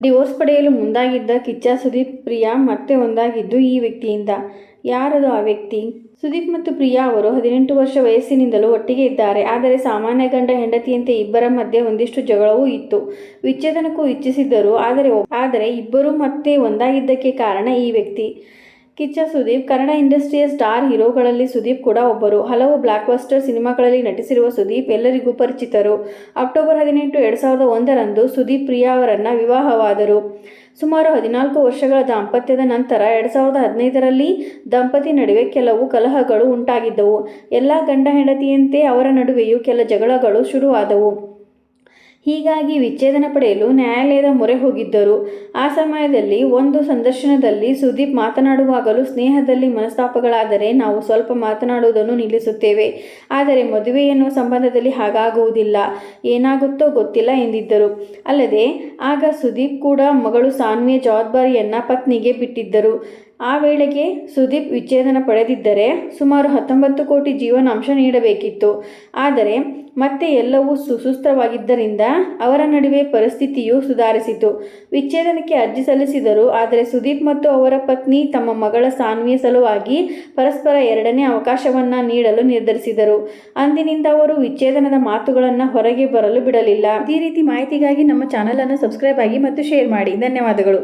Divorce ಪಡೆಯಲು ಮುಂದಾಗಿದ್ದ ಕಿಚ್ಚ ಸುದೀಪ್ ಪ್ರಿಯಾ ಮತ್ತೆ ಒಂದಾಗಿದ್ದು ಈ ವ್ಯಕ್ತಿಯಿಂದ. ಯಾರದು ಆ ವ್ಯಕ್ತಿ? ಸುದೀಪ್ ಮತ್ತು ಪ್ರಿಯಾ ಅವರು ಹದಿನೆಂಟು ವರ್ಷ ವಯಸ್ಸಿನಿಂದಲೂ ಒಟ್ಟಿಗೆ ಇದ್ದಾರೆ. ಆದರೆ ಸಾಮಾನ್ಯ ಗಂಡ ಹೆಂಡತಿಯಂತೆ ಇಬ್ಬರ ಮಧ್ಯೆ ಒಂದಿಷ್ಟು ಜಗಳವೂ ಇತ್ತು. ವಿಚ್ಛೇದನಕ್ಕೂ ಇಚ್ಛಿಸಿದ್ದರು. ಆದರೆ ಆದರೆ ಇಬ್ಬರು ಮತ್ತೆ ಒಂದಾಗಿದ್ದಕ್ಕೆ ಕಾರಣ ಈ ವ್ಯಕ್ತಿ. ಕಿಚ್ಚ ಸುದೀಪ್, ಕನ್ನಡ ಇಂಡಸ್ಟ್ರಿಯ ಸ್ಟಾರ್ ಹೀರೋಗಳಲ್ಲಿ ಸುದೀಪ್ ಕೂಡ ಒಬ್ಬರು. ಹಲವು ಬ್ಲಾಕ್ಬಸ್ಟರ್ ಸಿನಿಮಾಗಳಲ್ಲಿ ನಟಿಸಿರುವ ಸುದೀಪ್ ಎಲ್ಲರಿಗೂ ಪರಿಚಿತರು. ಅಕ್ಟೋಬರ್ ಹದಿನೆಂಟು, ಎರಡು ಸಾವಿರದ ಒಂದರಂದು ಸುದೀಪ್ ಪ್ರಿಯಾ ಅವರನ್ನು ವಿವಾಹವಾದರು. ಸುಮಾರು ಹದಿನಾಲ್ಕು ವರ್ಷಗಳ ದಾಂಪತ್ಯದ ನಂತರ ಎರಡು ಸಾವಿರದ ಹದಿನೈದರಲ್ಲಿ ದಂಪತಿ ನಡುವೆ ಕೆಲವು ಕಲಹಗಳು ಉಂಟಾಗಿದ್ದವು. ಎಲ್ಲ ಗಂಡ ಹೆಂಡತಿಯಂತೆ ಅವರ ನಡುವೆಯೂ ಕೆಲ ಜಗಳಗಳು ಶುರುವಾದವು. ಹೀಗಾಗಿ ವಿಚ್ಛೇದನ ಪಡೆಯಲು ನ್ಯಾಯಾಲಯದ ಮೊರೆ ಹೋಗಿದ್ದರು. ಆ ಸಮಯದಲ್ಲಿ ಒಂದು ಸಂದರ್ಶನದಲ್ಲಿ ಸುದೀಪ್ ಮಾತನಾಡುವಾಗಲೂ ಸ್ನೇಹದಲ್ಲಿ ಮನಸ್ತಾಪಗಳಾದರೆ ನಾವು ಸ್ವಲ್ಪ ಮಾತನಾಡುವುದನ್ನು ನಿಲ್ಲಿಸುತ್ತೇವೆ. ಆದರೆ ಮದುವೆ ಎನ್ನುವ ಸಂಬಂಧದಲ್ಲಿ ಹಾಗಾಗುವುದಿಲ್ಲ. ಏನಾಗುತ್ತೋ ಗೊತ್ತಿಲ್ಲ ಎಂದಿದ್ದರು. ಅಲ್ಲದೆ, ಆಗ ಸುದೀಪ್ ಕೂಡ ಮಗಳು ಸಾನ್ವಿಯ ಜವಾಬ್ದಾರಿಯನ್ನು ಪತ್ನಿಗೆ ಬಿಟ್ಟಿದ್ದರು. ಆ ವೇಳೆಗೆ ಸುದೀಪ್ ವಿಚ್ಛೇದನ ಪಡೆದಿದ್ದರೆ ಸುಮಾರು ಹತ್ತೊಂಬತ್ತು ಕೋಟಿ ಜೀವನಾಂಶ ನೀಡಬೇಕಿತ್ತು. ಆದರೆ ಮತ್ತೆ ಎಲ್ಲವೂ ಸುಸೂತ್ರವಾಗಿದ್ದರಿಂದ ಅವರ ನಡುವೆ ಪರಿಸ್ಥಿತಿಯು ಸುಧಾರಿಸಿತು. ವಿಚ್ಛೇದನಕ್ಕೆ ಅರ್ಜಿ ಸಲ್ಲಿಸಿದರು ಆದರೆ ಸುದೀಪ್ ಮತ್ತು ಅವರ ಪತ್ನಿ ತಮ್ಮ ಮಗಳ ಸಾನ್ವಿಯ ಸಲುವಾಗಿ ಪರಸ್ಪರ ಎರಡನೇ ಅವಕಾಶವನ್ನು ನೀಡಲು ನಿರ್ಧರಿಸಿದರು. ಅಂದಿನಿಂದ ಅವರು ವಿಚ್ಛೇದನದ ಮಾತುಗಳನ್ನು ಹೊರಗೆ ಬರಲು ಬಿಡಲಿಲ್ಲ. ಈ ರೀತಿ ಮಾಹಿತಿಗಾಗಿ ನಮ್ಮ ಚಾನಲನ್ನು ಸಬ್ಸ್ಕ್ರೈಬ್ ಆಗಿ ಮತ್ತು ಶೇರ್ ಮಾಡಿ. ಧನ್ಯವಾದಗಳು.